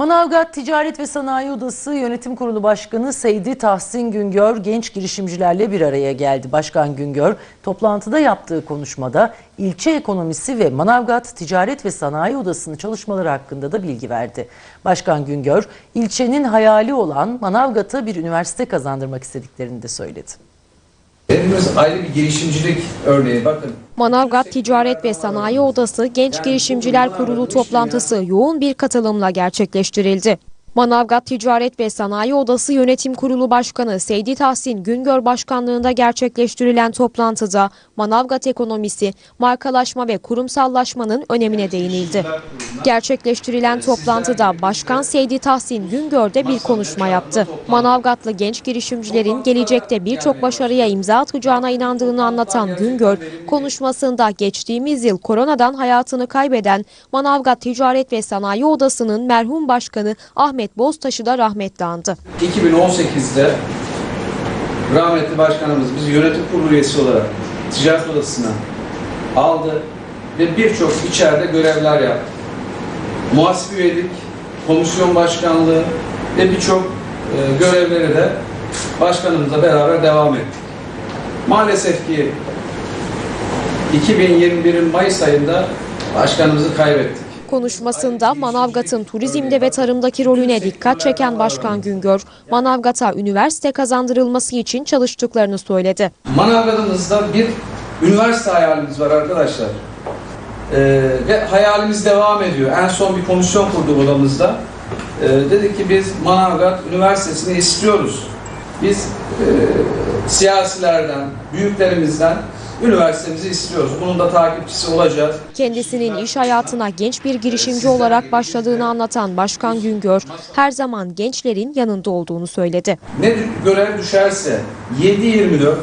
Manavgat Ticaret ve Sanayi Odası Yönetim Kurulu Başkanı Seydi Tahsin Güngör genç girişimcilerle bir araya geldi. Başkan Güngör toplantıda yaptığı konuşmada ilçe ekonomisi ve Manavgat Ticaret ve Sanayi Odası'nın çalışmaları hakkında da bilgi verdi. Başkan Güngör ilçenin hayali olan Manavgat'a bir üniversite kazandırmak istediklerini de söyledi. Hepimiz ayrı bir girişimcilik örneği. Bakın Manavgat Ticaret ve Sanayi Odası Genç Girişimciler Kurulu toplantısı yoğun bir katılımla gerçekleştirildi. Manavgat Ticaret ve Sanayi Odası Yönetim Kurulu Başkanı Seydi Tahsin Güngör Başkanlığında gerçekleştirilen toplantıda Manavgat ekonomisi, markalaşma ve kurumsallaşmanın önemine değinildi. Gerçekleştirilen toplantıda Başkan Seydi Tahsin Güngör de bir konuşma yaptı. Manavgatlı genç girişimcilerin gelecekte birçok başarıya imza atacağına inandığını anlatan Güngör, konuşmasında geçtiğimiz yıl koronadan hayatını kaybeden Manavgat Ticaret ve Sanayi Odası'nın merhum başkanı Ahmet Boztaş'ı da rahmetle andı. 2018'de rahmetli başkanımız bizi yönetim kurulu üyesi olarak ticaret odasına aldı ve birçok içeride görevler yaptı. Muhasebe üyelik, komisyon başkanlığı ve birçok e, de başkanımızla beraber devam ettik. Maalesef ki 2021'in Mayıs ayında başkanımızı kaybettik. Konuşmasında Manavgat'ın turizmde ve tarımdaki rolüne dikkat çeken Başkan Güngör, Manavgat'a üniversite kazandırılması için çalıştıklarını söyledi. Manavgat'ımızda bir üniversite hayalimiz var arkadaşlar. Ee, ve hayalimiz devam ediyor. En son bir komisyon kurduk odamızda. Ee, dedik ki biz Manavgat Üniversitesi'ni istiyoruz. Biz e, siyasilerden, büyüklerimizden üniversitemizi istiyoruz. Bunun da takipçisi olacağız. Kendisinin iş hayatına genç bir girişimci olarak başladığını anlatan Başkan Güngör, her zaman gençlerin yanında olduğunu söyledi. Ne görev düşerse 7-24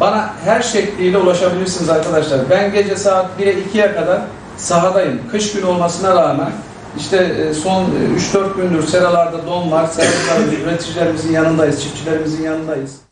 bana her şekliyle ulaşabilirsiniz arkadaşlar. Ben gece saat 1'e 2'ye kadar sahadayım. Kış günü olmasına rağmen işte e, son e, 3-4 gündür seralarda don var. Seralarda üreticilerimizin yanındayız, çiftçilerimizin yanındayız.